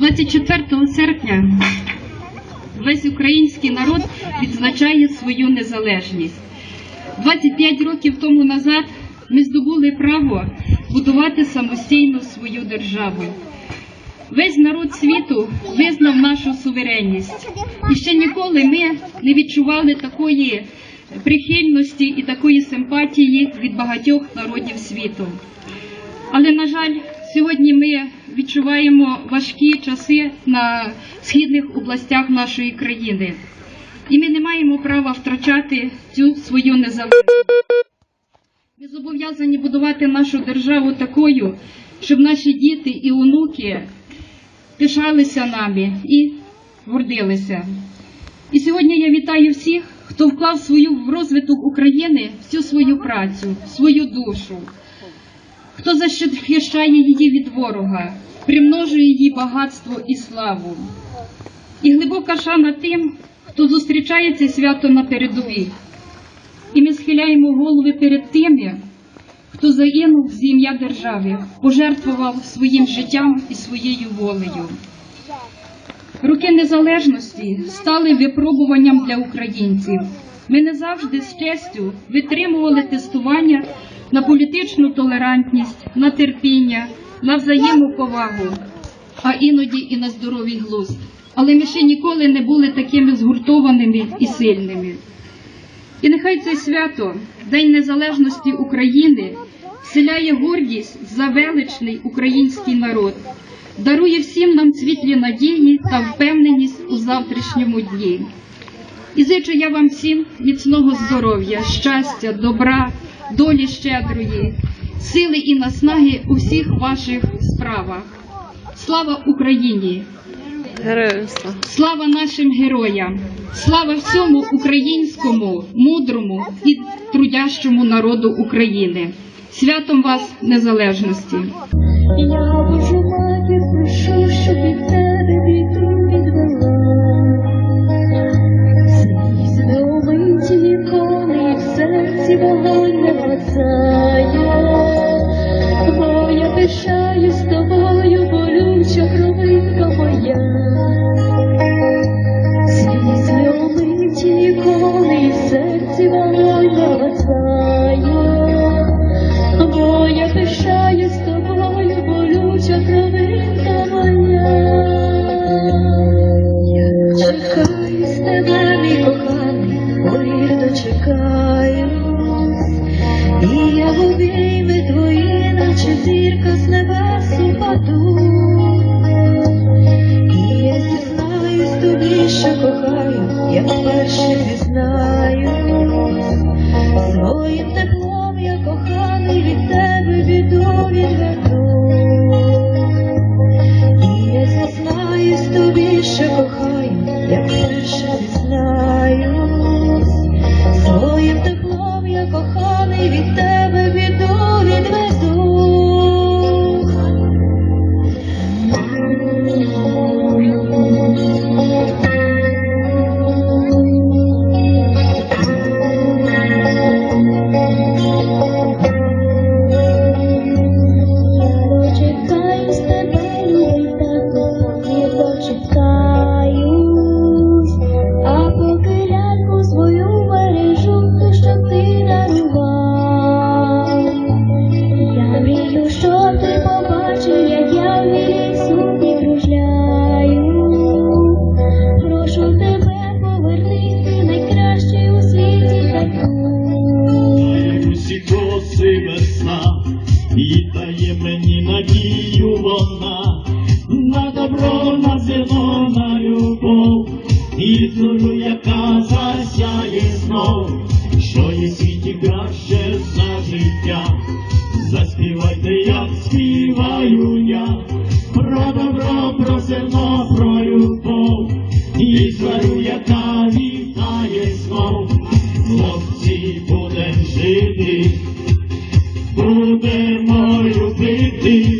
24 серпня весь український народ відзначає свою незалежність. 25 років тому назад ми здобули право будувати самостійно свою державу. Весь народ світу визнав нашу суверенність. І ще ніколи ми не відчували такої прихильності і такої симпатії від багатьох народів світу. Але, на жаль, сьогодні ми відчуваємо важкі часи на східних областях нашої країни. І ми не маємо права втрачати цю свою незалежність. Ми зобов'язані будувати нашу державу такою, щоб наші діти і онуки пишалися нами і гордилися. І сьогодні я вітаю всіх, хто вклав свою в розвиток України всю свою працю, свою душу, хто захищає її від ворога, примножує її багатство і славу. І глибока шана тим, хто зустрічає це свято на передовій. І ми схиляємо голови перед тими, хто загинув з ім'я держави, пожертвував своїм життям і своєю волею. Роки незалежності стали випробуванням для українців. Ми не завжди з честю витримували тестування на політичну толерантність, на терпіння, на взаємоповагу, а іноді і на здоровий глузд. Але ми ще ніколи не були такими згуртованими і сильними. І нехай це свято, День Незалежності України, вселяє гордість за величний український народ, дарує всім нам світлі надії та впевненість у завтрашньому дні. І зичу я вам всім міцного здоров'я, щастя, добра, долі щедрої, сили і наснаги у всіх ваших справах. Слава Україні! Слава. Нашим героям! Слава всьому українському, мудрому і трудящому народу України! Святом вас незалежності! Я Божу матір прошу, щоб від не вгасає. Бо я пишаюсь зірка з небес упаду. І я зізнаюсь тобі, що кохаю, знов, що є світі краще за життя. Заспівайте, як співаю я, про добро, про зерно, про любов, і зорю, яка вітає знов, хлопці будем жити, будемо любити,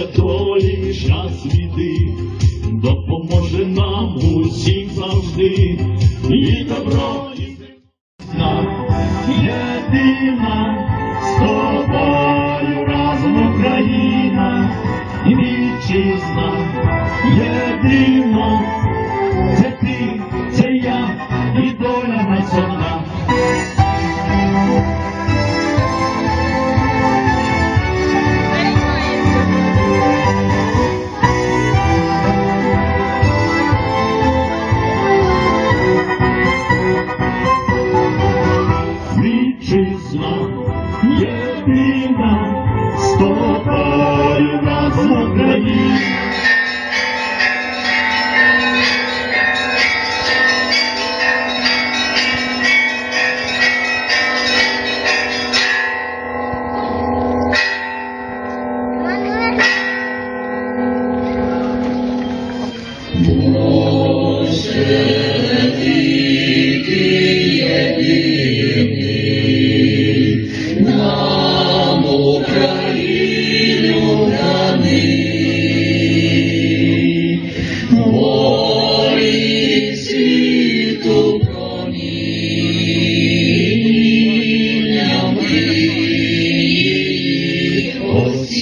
Божа долі час віди, допоможе нам усім завжди, і добро і єдина, з тобою разом Україна, і вітчизна. Єдина.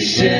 salvation.